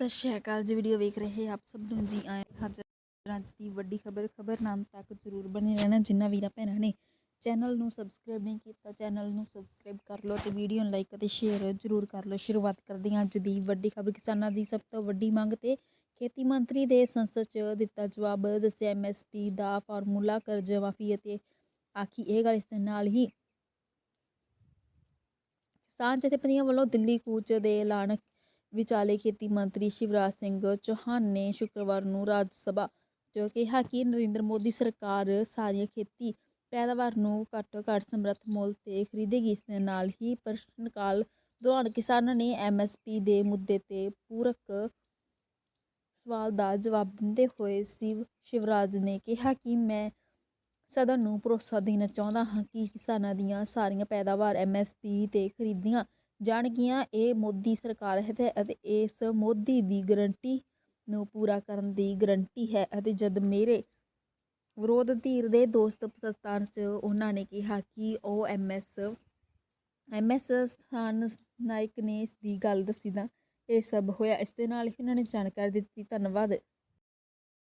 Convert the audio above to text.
ਸਤਿ ਸ਼੍ਰੀ ਅਕਾਲ ਜੀ ਵੀਡੀਓ ਵੇਖ ਰਹੇ ਆਪ ਸਭ ਨੂੰ ਜੀ ਆਏ ਹਾਜ਼ਰ ਅੱਜ ਦੀ ਵੱਡੀ ਖਬਰ ਖਬਰ ਨਾਮ ਤੱਕ ਜ਼ਰੂਰ ਬਣੇ ਰਹਿਣਾ, ਜਿੰਨਾ ਵੀਰਾਂ, ਭੈਣਾਂ ਨੇ ਚੈਨਲ ਨੂੰ ਸਬਸਕ੍ਰਾਈਬ ਨਹੀਂ ਕੀਤਾ ਚੈਨਲ ਨੂੰ ਸਬਸਕ੍ਰਾਈਬ ਕਰ ਲਓ ਤੇ ਵੀਡੀਓ ਨੂੰ ਲਾਈਕ ਅਤੇ ਸ਼ੇਅਰ ਜ਼ਰੂਰ ਕਰ ਲਓ। ਸ਼ੁਰੂਆਤ ਕਰਦੇ ਹਾਂ ਅੱਜ ਦੀ ਵੱਡੀ ਖਬਰ। ਕਿਸਾਨਾਂ ਦੀ ਸਭ ਤੋਂ ਵੱਡੀ ਮੰਗ ਤੇ ਖੇਤੀ ਮੰਤਰੀ ਦੇ ਸੰਸਦ 'ਚ ਦਿੱਤਾ ਜਵਾਬ, ਦੱਸਿਆ ਐਮਐਸਪੀ ਦਾ ਫਾਰਮੂਲਾ ਕਰਜ਼ ਮਾਫੀ ਅਤੇ ਆਖੀ ਇਹ ਗੱਲ ਇਸ ਦੇ ਨਾਲ ਹੀ ਕਿਸਾਨ ਜਥੇਬੰਦੀਆਂ ਵੱਲੋਂ ਦਿੱਲੀ ਕੂਚ ਦੇ ਐਲਾਨ ਵਿਚਾਲੇ ਖੇਤੀ ਮੰਤਰੀ ਸ਼ਿਵਰਾਜ ਸਿੰਘ ਚੌਹਾਨ ਨੇ ਸ਼ੁੱਕਰਵਾਰ ਨੂੰ ਰਾਜ ਸਭਾ 'ਚ ਕਿਹਾ ਕਿ ਨਰਿੰਦਰ ਮੋਦੀ ਸਰਕਾਰ ਸਾਰੀਆਂ ਖੇਤੀ ਪੈਦਾਵਾਰ ਨੂੰ ਘੱਟੋ ਘੱਟ ਸਮਰੱਥ ਮੁੱਲ ਤੇ ਖਰੀਦੇਗੀ, ਇਸ ਦੇ ਨਾਲ ਹੀ ਪ੍ਰਸ਼ਨ ਦੌਰਾਨ ਕਿਸਾਨਾਂ ਨੇ ਐਮਐਸਪੀ ਦੇ ਮੁੱਦੇ ਤੇ ਪੂਰਕ ਸਵਾਲ ਦਾ ਜਵਾਬ ਦਿੰਦੇ ਹੋਏ ਸ਼ਿਵ, ਸ਼ਿਵਰਾਜ ਨੇ ਕਿਹਾ ਕਿ ਮੈਂ ਸਦਨ ਨੂੰ ਭਰੋਸਾ ਦੇਣਾ ਚਾਹੁੰਦਾ ਹਾਂ ਕਿ ਕਿਸਾਨਾਂ ਦੀਆਂ ਸਾਰੀਆਂ ਪੈਦਾਵਾਰ ਐਮਐਸਪੀ ਤੇ ਖਰੀਦੀਆਂ ਜਾਣਗੀਆਂ ਇਹ ਮੋਦੀ ਸਰਕਾਰ ਹੈ ਤੇ ਅਤੇ ਇਸ ਮੋਦੀ ਦੀ ਗਰੰਟੀ ਨੂੰ ਪੂਰਾ ਕਰਨ ਦੀ ਗਰੰਟੀ ਹੈ ਅਤੇ ਜਦ ਮੇਰੇ ਵਿਰੋਧ ਧੀਰ ਦੇ ਦੋਸਤ ਪਾਕਿਸਤਾਨ 'ਚ ਉਹਨਾਂ ਨੇ ਕਿਹਾ ਕਿ ਉਹ ਐਮਐਸ ਐਮਐਸ ਸਥਾਨ ਨਾਇਕ ਨੇ ਇਸ ਦੀ ਗੱਲ ਦੱਸੀ ਤਾਂ ਇਹ ਸਭ ਹੋਇਆ। ਇਸ ਦੇ ਨਾਲ ਹੀ ਉਹਨਾਂ ਨੇ ਜਾਣਕਾਰੀ ਦਿੱਤੀ। ਧੰਨਵਾਦ।